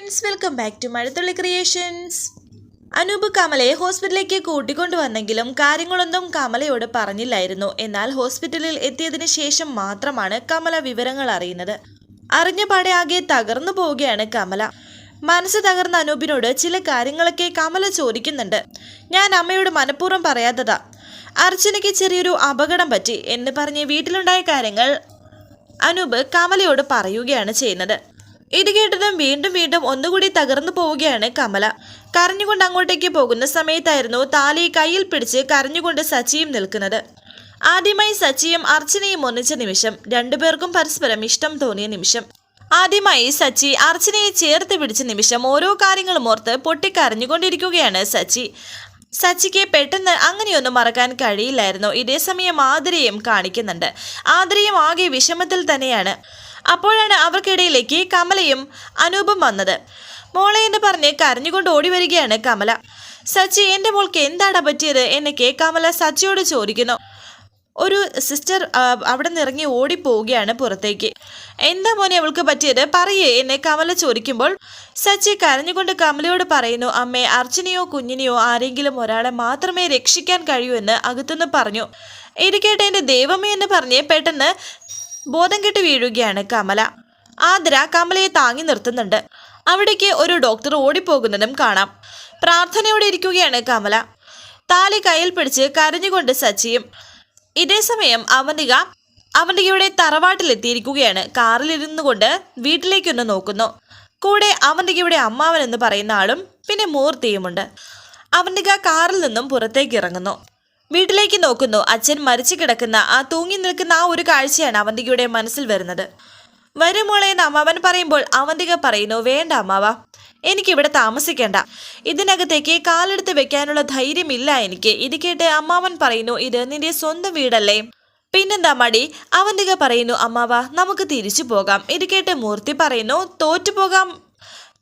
Friends welcome back to Mazhathulli creations Anoop കമലയെ ഹോസ്പിറ്റലിലേക്ക് കൂട്ടിക്കൊണ്ടുവന്നെങ്കിലും കാര്യങ്ങളൊന്നും കമലയോട് പറഞ്ഞില്ലായിരുന്നു. എന്നാൽ ഹോസ്പിറ്റലിൽ എത്തിയതിനു ശേഷം മാത്രമാണ് കമല വിവരങ്ങൾ അറിയുന്നത്. അറിഞ്ഞ പാടെ ആകെ തകർന്നു പോവുകയാണ് കമല. മനസ്സ് തകർന്ന അനൂപിനോട് ചില കാര്യങ്ങളൊക്കെ കമല ചോദിക്കുന്നുണ്ട്. ഞാൻ അമ്മയോട് മനഃപൂർവം പറയാത്തതാ. അർച്ചനയ്ക്ക് ചെറിയൊരു അപകടം പറ്റി എന്ന് പറഞ്ഞ് വീട്ടിലുണ്ടായ കാര്യങ്ങൾ അനൂപ് കമലയോട് പറയുകയാണ് ചെയ്യുന്നത്. ഇത് കേട്ടതും വീണ്ടും വീണ്ടും ഒന്നുകൂടി തകർന്നു പോവുകയാണ് കമല. കരഞ്ഞുകൊണ്ട് അങ്ങോട്ടേക്ക് പോകുന്ന സമയത്തായിരുന്നു താലി കയ്യിൽ പിടിച്ച് കരഞ്ഞുകൊണ്ട് സച്ചിയും നിൽക്കുന്നത്. ആദ്യമായി സച്ചിയും അർച്ചനയും ഒന്നിച്ച നിമിഷം രണ്ടുപേർക്കും പരസ്പരം ഇഷ്ടം തോന്നിയ നിമിഷം. ആദ്യമായി സച്ചി അർച്ചനയെ ചേർത്ത് പിടിച്ച നിമിഷം ഓരോ കാര്യങ്ങളും ഓർത്ത് പൊട്ടിക്കരഞ്ഞുകൊണ്ടിരിക്കുകയാണ് സച്ചി. സച്ചിക്ക് പെട്ടെന്ന് അങ്ങനെയൊന്നും മറക്കാൻ കഴിയില്ലായിരുന്നു. ഇതേസമയം ആതിരയും കാണിക്കുന്നുണ്ട്. ആതിരയും ആകെ വിഷമത്തിൽ തന്നെയാണ്. അപ്പോഴാണ് അവർക്കിടയിലേക്ക് കമലയും അനൂപും വന്നത്. മോളെ എന്ന് പറഞ്ഞ് കരഞ്ഞുകൊണ്ട് ഓടി വരികയാണ് കമല. സച്ചി എന്റെ മോൾക്ക് എന്താണ് പറ്റിയത്? എന്നൊക്കെ കമല സച്ചിയോട് ചോദിക്കുന്നു. ഒരു സിസ്റ്റർ അവിടെ നിന്ന് ഇറങ്ങി ഓടിപ്പോവുകയാണ് പുറത്തേക്ക്. എന്താ മോനെ അവൾക്ക് പറ്റിയത്? പറയേ എന്നെ കമല ചോദിക്കുമ്പോൾ സച്ചി കരഞ്ഞുകൊണ്ട് കമലയോട് പറയുന്നു അമ്മേ അർച്ചനയോ കുഞ്ഞിനെയോ ആരെങ്കിലും ഒരാളെ മാത്രമേ രക്ഷിക്കാൻ കഴിയൂ എന്ന് അകത്തുനിന്ന് പറഞ്ഞു. ഇത് കേട്ട് എന്റെ ദൈവമേ എന്ന് പറഞ്ഞ് പെട്ടെന്ന് ബോധം കെട്ട് വീഴുകയാണ് കമല. ആതിര കമലയെ താങ്ങി നിർത്തുന്നുണ്ട്. അവിടേക്ക് ഒരു ഡോക്ടർ ഓടിപ്പോകുന്നതും കാണാം. പ്രാർത്ഥനയോടെ ഇരിക്കുകയാണ് കമല. താലി കയ്യിൽ പിടിച്ച് കരഞ്ഞുകൊണ്ട് സച്ചിയും ഇതേ സമയം അവന്തിക അവന്തികയുടെ തറവാട്ടിലെത്തിയിരിക്കുകയാണ്. കാറിലിരുന്നു കൊണ്ട് വീട്ടിലേക്കൊന്ന് നോക്കുന്നു. കൂടെ അവന്തികയുടെ അമ്മാവൻ എന്ന് പറയുന്ന ആളും പിന്നെ മൂർത്തിയുമുണ്ട്. അവന്തിക കാറിൽ നിന്നും പുറത്തേക്ക് ഇറങ്ങുന്നു. വീട്ടിലേക്ക് നോക്കുന്നു. അച്ഛൻ മരിച്ചു കിടക്കുന്ന ആ തൂങ്ങി നിൽക്കുന്ന ആ ഒരു കാഴ്ചയാണ് അവന്തികയുടെ മനസ്സിൽ വരുന്നത്. വരുമോളെ എന്ന് അമ്മാവൻ പറയുമ്പോൾ അവന്തിക പറയുന്നു വേണ്ട അമ്മാവ എനിക്കിവിടെ താമസിക്കേണ്ട. ഇതിനകത്തേക്ക് കാലെടുത്ത് വെക്കാനുള്ള ധൈര്യമില്ല എനിക്ക്. ഇത് കേട്ട് അമ്മാവൻ പറയുന്നു ഇത് നിന്റെ സ്വന്തം വീടല്ലേ? പിന്നെന്താ മടി? അവന്തിക പറയുന്നു അമ്മാവ നമുക്ക് തിരിച്ചു പോകാം. ഇത് കേട്ട് മൂർത്തി പറയുന്നു തോറ്റു പോകാം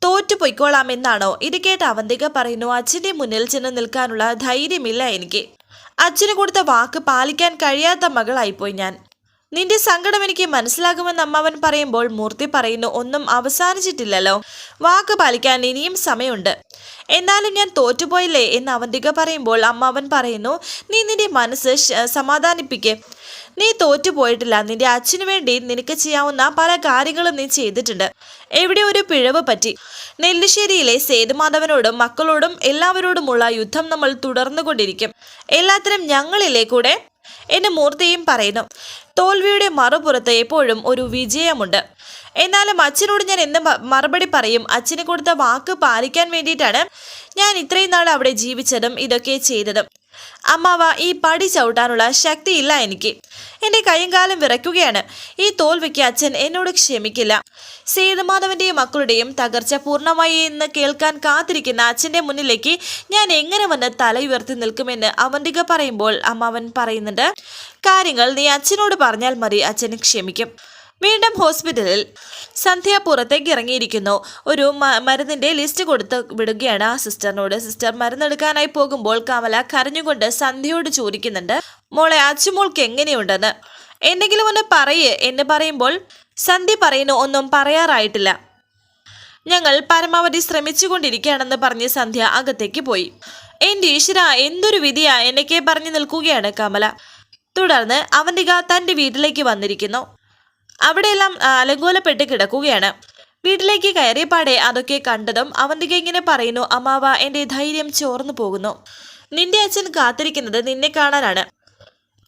തോറ്റു പൊയ്ക്കോളാം എന്നാണോ? ഇത് കേട്ട് അവന്തിക പറയുന്നു അച്ഛന്റെ മുന്നിൽ ചെന്ന് നിൽക്കാനുള്ള ധൈര്യമില്ല എനിക്ക്. അച്ഛന് കൊടുത്ത വാക്ക് പാലിക്കാൻ കഴിയാത്ത മകളായിപ്പോയി ഞാൻ. നിന്റെ സങ്കടം എനിക്ക് മനസ്സിലാകുമെന്ന് അമ്മാവൻ പറയുമ്പോൾ മൂർത്തി പറയുന്നു ഒന്നും അവസാനിച്ചിട്ടില്ലല്ലോ. വാക്ക് പാലിക്കാൻ ഇനിയും സമയമുണ്ട്. എന്നാലും ഞാൻ തോറ്റുപോയില്ലേ? എന്ന് അവന്തിക പറയുമ്പോൾ അമ്മാവൻ പറയുന്നു നീ നിന്റെ മനസ്സ് സമാധാനിപ്പിക്കേ. നീ തോറ്റുപോയിട്ടില്ല. നിന്റെ അച്ഛനു വേണ്ടി നിനക്ക് ചെയ്യാവുന്ന പല കാര്യങ്ങളും നീ ചെയ്തിട്ടുണ്ട്. എവിടെ ഒരു പിഴവ് പറ്റി? നെല്ലിശ്ശേരിയിലെ സേതുമാധവനോടും മക്കളോടും എല്ലാവരോടുമുള്ള യുദ്ധം നമ്മൾ തുടർന്നുകൊണ്ടിരിക്കും. എല്ലാത്തിനും ഞങ്ങളിലെ കൂടെ എന്റെ മൂർത്തിയും പറയുന്നു. തോൽവിയുടെ മറുപുറത്ത് എപ്പോഴും ഒരു വിജയമുണ്ട്. എന്നാലും അച്ഛനോട് ഞാൻ എന്ത് മറുപടി പറയും? അച്ഛന് കൊടുത്ത വാക്ക് പാലിക്കാൻ വേണ്ടിയിട്ടാണ് ഞാൻ ഇത്രയും നാൾ അവിടെ ജീവിച്ചതും ഇതൊക്കെ ചെയ്തതും. അമ്മാവ ഈ പടി ചവിട്ടാനുള്ള ശക്തിയില്ല എനിക്ക്. എന്റെ കൈയും കാലും വിറയ്ക്കുകയാണ്. ഈ തോൽവിക്ക് അച്ഛൻ എന്നോട് ക്ഷമിക്കില്ല. സേതുമാധവന്റെയും മക്കളുടെയും തകർച്ച പൂർണമായി എന്ന് കേൾക്കാൻ കാത്തിരിക്കുന്ന അച്ഛന്റെ മുന്നിലേക്ക് ഞാൻ എങ്ങനെ വന്ന് തലയുയർത്തി നിൽക്കുമെന്ന് അവന്തിക പറയുമ്പോൾ അമ്മാവൻ പറയുന്നുണ്ട് കാര്യങ്ങൾ നീ അച്ഛനോട് പറഞ്ഞാൽ മതി അച്ഛൻ ക്ഷമിക്കും. വീണ്ടും ഹോസ്പിറ്റലിൽ സന്ധ്യ പുറത്തേക്ക് ഇറങ്ങിയിരിക്കുന്നു. ഒരു മരുന്നിന്റെ ലിസ്റ്റ് കൊടുത്ത് വിടുകയാണ് ആ സിസ്റ്ററിനോട്. സിസ്റ്റർ മരുന്നെടുക്കാനായി പോകുമ്പോൾ കമല കരഞ്ഞുകൊണ്ട് സന്ധ്യയോട് ചോദിക്കുന്നുണ്ട് മോളെ അച്ചുമോൾക്ക് എങ്ങനെയുണ്ടെന്ന്? എന്തെങ്കിലും ഒന്ന് പറയേ. എന്ന് പറയുമ്പോൾ സന്ധ്യ പറയുന്നു ഒന്നും പറയാറായിട്ടില്ല. ഞങ്ങൾ പരമാവധി ശ്രമിച്ചുകൊണ്ടിരിക്കുകയാണെന്ന് പറഞ്ഞ് സന്ധ്യ അകത്തേക്ക് പോയി. എന്റെ ഈശ്വര എന്തൊരു വിധിയാ? എന്നൊക്കെ പറഞ്ഞു നിൽക്കുകയാണ് കമല. തുടർന്ന് അവന്തിക തന്റെ വീട്ടിലേക്ക് വന്നിരിക്കുന്നു. അവിടെയെല്ലാം അലങ്കോലപ്പെട്ട് കിടക്കുകയാണ്. വീട്ടിലേക്ക് കയറിയപ്പാടെ അതൊക്കെ കണ്ടതും അവന്തിക ഇങ്ങനെ പറയുന്നു അമ്മാവ എന്റെ ധൈര്യം ചോർന്നു പോകുന്നു. നിന്റെ അച്ഛൻ കാത്തിരിക്കുന്നത് നിന്നെ കാണാനാണ്.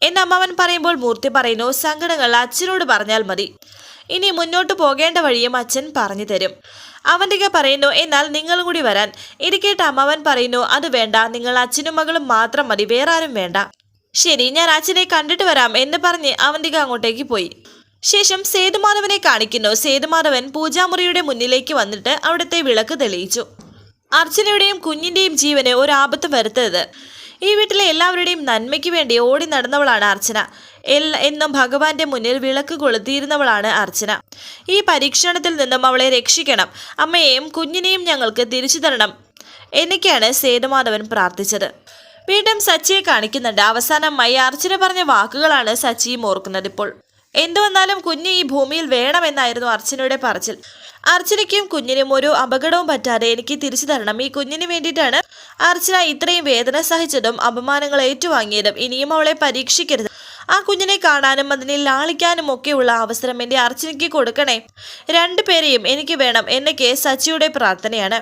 എന്ന് അമ്മാവൻ പറയുമ്പോൾ മൂർത്തി പറയുന്നു സങ്കടങ്ങൾ അച്ഛനോട് പറഞ്ഞാൽ മതി. ഇനി മുന്നോട്ട് പോകേണ്ട വഴിയും അച്ഛൻ പറഞ്ഞു തരും. അവന്തിക പറയുന്നു എന്നാൽ നിങ്ങളും കൂടി വരാൻ. ഇത് കേട്ട് അമ്മാവൻ പറയുന്നു അത് വേണ്ട നിങ്ങൾ അച്ഛനും മകളും മാത്രം മതി വേറെ ആരും വേണ്ട. ശരി ഞാൻ അച്ഛനെ കണ്ടിട്ട് വരാം എന്ന് പറഞ്ഞ് അവന്തിക അങ്ങോട്ടേക്ക് പോയി. ശേഷം സേതുമാധവനെ കാണിക്കുന്നു. സേതുമാധവൻ പൂജാമുറിയുടെ മുന്നിലേക്ക് വന്നിട്ട് അവിടുത്തെ വിളക്ക് തെളിയിച്ചു. അർച്ചനയുടെയും കുഞ്ഞിന്റെയും ജീവന് ഒരു ആപത്ത് വരുത്തരുത്. ഈ വീട്ടിലെ എല്ലാവരുടെയും നന്മയ്ക്ക് വേണ്ടി ഓടി നടന്നവളാണ് അർച്ചന. എന്നും ഭഗവാന്റെ മുന്നിൽ വിളക്ക് കൊളുത്തിയിരുന്നവളാണ് അർച്ചന. ഈ പരീക്ഷണത്തിൽ നിന്നും അവളെ രക്ഷിക്കണം. അമ്മയെയും കുഞ്ഞിനെയും ഞങ്ങൾക്ക് തിരിച്ചു തരണം എന്നൊക്കെയാണ് സേതുമാധവൻ പ്രാർത്ഥിച്ചത്. വീണ്ടും സച്ചിയെ കാണിക്കുന്നുണ്ട്. അവസാനമായി അർച്ചന പറഞ്ഞ വാക്കുകളാണ് സച്ചിയും ഓർക്കുന്നത് ഇപ്പോൾ. എന്തു വന്നാലും കുഞ്ഞ് ഈ ഭൂമിയിൽ വേണമെന്നായിരുന്നു അർച്ചനയുടെ പറച്ചിൽ. അർച്ചനയ്ക്കും കുഞ്ഞിനും ഒരു അപകടവും പറ്റാതെ എനിക്ക് തിരിച്ചു തരണം. ഈ കുഞ്ഞിന് വേണ്ടിയിട്ടാണ് അർച്ചന ഇത്രയും വേദന സഹിച്ചതും അപമാനങ്ങൾ ഏറ്റുവാങ്ങിയതും. ഇനിയും അവളെ പരീക്ഷിക്കരുത്. ആ കുഞ്ഞിനെ കാണാനും അതിനെ ലാളിക്കാനും ഒക്കെയുള്ള അവസരം എന്റെ അർച്ചനയ്ക്ക് കൊടുക്കണേ. രണ്ടുപേരെയും എനിക്ക് വേണം. എന്നൊക്കെ സച്ചിയുടെ പ്രാർത്ഥനയാണ്.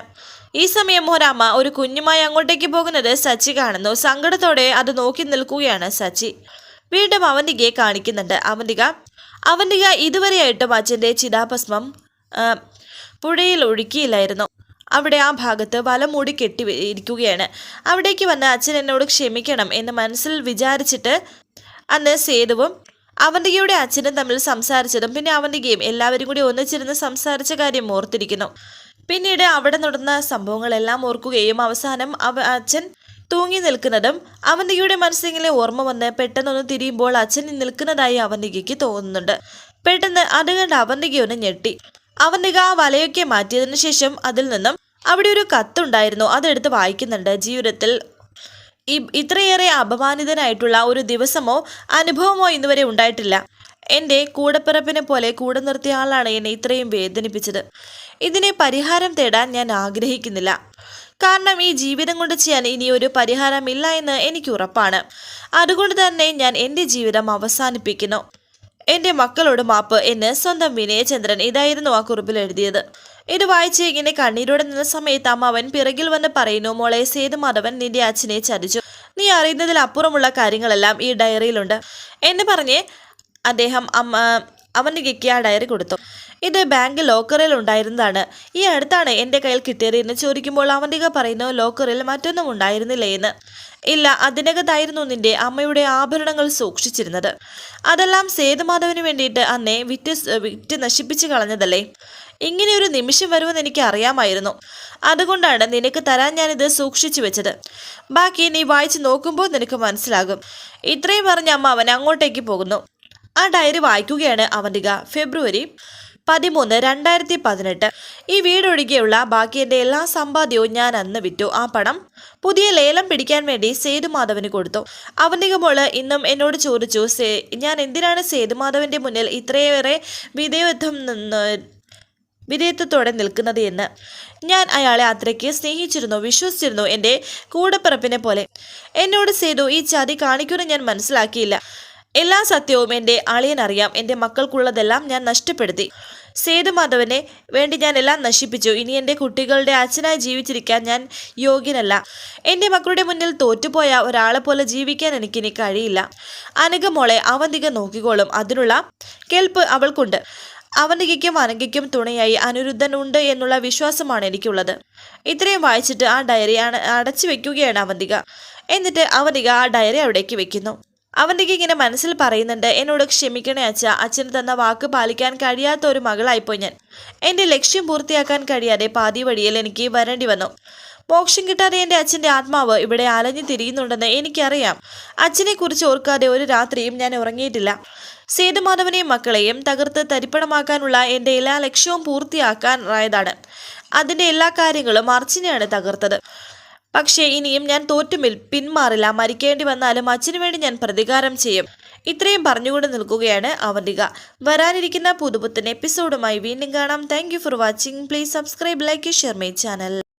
ഈ സമയം ഒരമ്മ ഒരു കുഞ്ഞുമായി അങ്ങോട്ടേക്ക് പോകുന്നത് സച്ചി കാണുന്നു. സങ്കടത്തോടെ അത് നോക്കി നിൽക്കുകയാണ് സച്ചി. വീണ്ടും അവന്തികയെ കാണിക്കുന്നുണ്ട്. അവന്തിക അവന്തിക ഇതുവരെയായിട്ടും അച്ഛന്റെ ചിതാഭസ്മം പുഴയിൽ ഒഴുക്കിയില്ലായിരുന്നു. അവിടെ ആ ഭാഗത്ത് വല മൂടി കെട്ടി ഇരിക്കുകയാണ്. അവിടേക്ക് വന്ന് അച്ഛൻ എന്നോട് ക്ഷമിക്കണം എന്ന് മനസ്സിൽ വിചാരിച്ചിട്ട് അന്ന് സേതുവും അവന്തികയുടെ അച്ഛനും തമ്മിൽ സംസാരിച്ചതും പിന്നെ അവന്തികയും എല്ലാവരും കൂടി ഒന്നിച്ചിരുന്ന് സംസാരിച്ച കാര്യം ഓർത്തിരിക്കുന്നു. പിന്നീട് അവിടെ നടന്ന സംഭവങ്ങളെല്ലാം ഓർക്കുകയും അവസാനം അവ അച്ഛൻ തൂങ്ങി നിൽക്കുന്നതും അവന്തികയുടെ മനസ്സിങ്ങനെ ഓർമ്മ വന്ന് പെട്ടെന്നൊന്ന് തിരിയുമ്പോൾ അച്ഛൻ നിൽക്കുന്നതായി അവന്തികയ്ക്ക് തോന്നുന്നുണ്ട്. പെട്ടെന്ന് അത് കണ്ട് അവന്തിക ഒന്ന് ഞെട്ടി. അവന്തിക ആ വലയൊക്കെ മാറ്റിയതിനു ശേഷം അതിൽ നിന്നും അവിടെ ഒരു കത്തുണ്ടായിരുന്നു. അതെടുത്ത് വായിക്കുന്നുണ്ട്. ജീവിതത്തിൽ ഇത്രയേറെ അപമാനിതനായിട്ടുള്ള ഒരു ദിവസമോ അനുഭവമോ ഇന്നുവരെ ഉണ്ടായിട്ടില്ല. എന്റെ കൂടപ്പിറപ്പിനെ പോലെ കൂടെ നിർത്തിയ ആളാണ് എന്നെ ഇത്രയും വേദനിപ്പിച്ചത്. ഇതിനെ പരിഹാരം തേടാൻ ഞാൻ ആഗ്രഹിക്കുന്നില്ല. കാരണം ഈ ജീവിതം കൊണ്ട് ചെയ്യാൻ ഇനി ഒരു പരിഹാരമില്ല എന്ന് എനിക്ക് ഉറപ്പാണ്. അതുകൊണ്ട് തന്നെ ഞാൻ എന്റെ ജീവിതം അവസാനിപ്പിക്കുന്നു. എന്റെ മക്കളോട് മാപ്പ് എന്ന് സ്വന്തം വിനയചന്ദ്രൻ ഇതായിരുന്നു ആ കുറിപ്പിൽ എഴുതിയത്. ഇത് വായിച്ച് ഇങ്ങനെ കണ്ണീരോടെ നിന്ന സമയത്ത് അമ്മാവൻ പിറകിൽ വന്ന് പറയുന്നു മോളെ സേതുമാധവൻ നിന്റെ അച്ഛനെ ചതിച്ചു. നീ അറിയുന്നതിൽ അപ്പുറമുള്ള കാര്യങ്ങളെല്ലാം ഈ ഡയറിയിലുണ്ട്. എന്ന് പറഞ്ഞ് അദ്ദേഹം അമ്മ അവനികയ്ക്ക് ആ ഡയറി കൊടുത്തു. ഇത് ബാങ്ക് ലോക്കറിൽ ഉണ്ടായിരുന്നതാണ്. ഈ അടുത്താണ് എന്റെ കയ്യിൽ കിട്ടിയത് എന്ന് ചോദിക്കുമ്പോൾ അവന്തിക പറയുന്നു ലോക്കറിൽ മറ്റൊന്നും ഉണ്ടായിരുന്നില്ല എന്ന്. ഇല്ല അതിനകത്തായിരുന്നു നിന്റെ അമ്മയുടെ ആഭരണങ്ങൾ സൂക്ഷിച്ചിരുന്നത്. അതെല്ലാം സേതുമാധവന് വേണ്ടിയിട്ട് അന്നേ വിറ്റ് വിറ്റ് നശിപ്പിച്ച് കളഞ്ഞതല്ലേ? ഇങ്ങനെ ഒരു നിമിഷം വരുമെന്ന് എനിക്ക് അറിയാമായിരുന്നു. അതുകൊണ്ടാണ് നിനക്ക് തരാൻ ഞാനിത് സൂക്ഷിച്ചു വെച്ചത്. ബാക്കി നീ വായിച്ചു നോക്കുമ്പോൾ നിനക്ക് മനസ്സിലാകും. ഇത്രയും പറഞ്ഞ അമ്മ അവൻ അങ്ങോട്ടേക്ക് പോകുന്നു. ആ ഡയറി വായിക്കുകയാണ് അവന്തിക. ഫെബ്രുവരി പതിമൂന്ന് രണ്ടായിരത്തി പതിനെട്ട് ഈ വീടൊഴികെയുള്ള ബാക്കി എന്റെ എല്ലാ സമ്പാദ്യവും ഞാൻ അന്ന് വിറ്റു. ആ പണം പുതിയ ലേലം പിടിക്കാൻ വേണ്ടി സേതുമാധവന് കൊടുത്തു. അവന്റെ മോൾ ഇന്നും എന്നോട് ചോദിച്ചു ഞാൻ എന്തിനാണ് സേതുമാധവന്റെ മുന്നിൽ ഇത്രയേറെ വിധേയത്വം നിന്ന് വിധേയത്വത്തോടെ നിൽക്കുന്നത് എന്ന്? ഞാൻ അയാളെ അത്രയ്ക്ക് സ്നേഹിച്ചിരുന്നു വിശ്വസിച്ചിരുന്നു എന്റെ കൂടപ്പിറപ്പിനെ പോലെ. എന്നോട് സേതു ഈ ചതി കാണിക്കുമെന്ന് ഞാൻ മനസ്സിലാക്കിയില്ല. എല്ലാ സത്യവും എന്റെ അളിയനറിയാം എന്റെ മക്കൾക്കുള്ളതെല്ലാം ഞാൻ നഷ്ടപ്പെടുത്തി. സേതുമാധവനെ വേണ്ടി ഞാൻ എല്ലാം നശിപ്പിച്ചു. ഇനി എന്റെ കുട്ടികളുടെ അച്ഛനായി ജീവിച്ചിരിക്കാൻ ഞാൻ യോഗ്യനല്ല. എന്റെ മക്കളുടെ മുന്നിൽ തോറ്റുപോയ ഒരാളെ പോലെ ജീവിക്കാൻ എനിക്കിനി കഴിയില്ല. അനഘമോളെ അവന്തിക നോക്കിക്കോളും. അതിനുള്ള കേൾപ്പ് അവൾക്കുണ്ട്. അവന്തികയ്ക്കും അനഘയ്ക്കും തുണയായി അനിരുദ്ധൻ ഉണ്ട് എന്നുള്ള വിശ്വാസമാണ് എനിക്കുള്ളത്. ഇത്രയും വായിച്ചിട്ട് ആ ഡയറി അടച്ചു വെക്കുകയാണ് അവന്തിക. എന്നിട്ട് അവന്തിക ആ ഡയറി അവിടേക്ക് വെക്കുന്നു. അവന്തിക ഇങ്ങനെ മനസ്സിൽ പറയുന്നുണ്ട് എന്നോട് ക്ഷമിക്കണേ അച്ഛ അച്ഛന് തന്ന വാക്ക് പാലിക്കാൻ കഴിയാത്ത ഒരു മകളായിപ്പോയി ഞാൻ. എന്റെ ലക്ഷ്യം പൂർത്തിയാക്കാൻ കഴിയാതെ പാതി വഴിയിൽ എനിക്ക് വരേണ്ടി വന്നു. മോക്ഷം കിട്ടാതെ എന്റെ അച്ഛന്റെ ആത്മാവ് ഇവിടെ അലഞ്ഞു തിരിയുന്നുണ്ടെന്ന് എനിക്കറിയാം. അച്ഛനെക്കുറിച്ച് ഓർക്കാതെ ഒരു രാത്രിയും ഞാൻ ഉറങ്ങിയിട്ടില്ല. സേതുമാധവനെയും മക്കളെയും തകർത്ത് തരിപ്പണമാക്കാനുള്ള എന്റെ എല്ലാ ലക്ഷ്യവും പൂർത്തിയാക്കാനായതാണ് അതിന്റെ എല്ലാ കാര്യങ്ങളും അർച്ചനയാണ് തകർത്തത്. പക്ഷേ ഇനിയും ഞാൻ തോറ്റുമിൽ പിന്മാറില്ല. മരിക്കേണ്ടി വന്നാലും അച്ഛനു വേണ്ടി ഞാൻ പ്രതികാരം ചെയ്യും. ഇത്രയും പറഞ്ഞുകൊണ്ട് നിൽക്കുകയാണ് അവന്തിക. വരാനിരിക്കുന്ന പുതുപുത്തൻ എപ്പിസോഡുമായി വീണ്ടും കാണാം. Thank for watching please subscribe like share my channel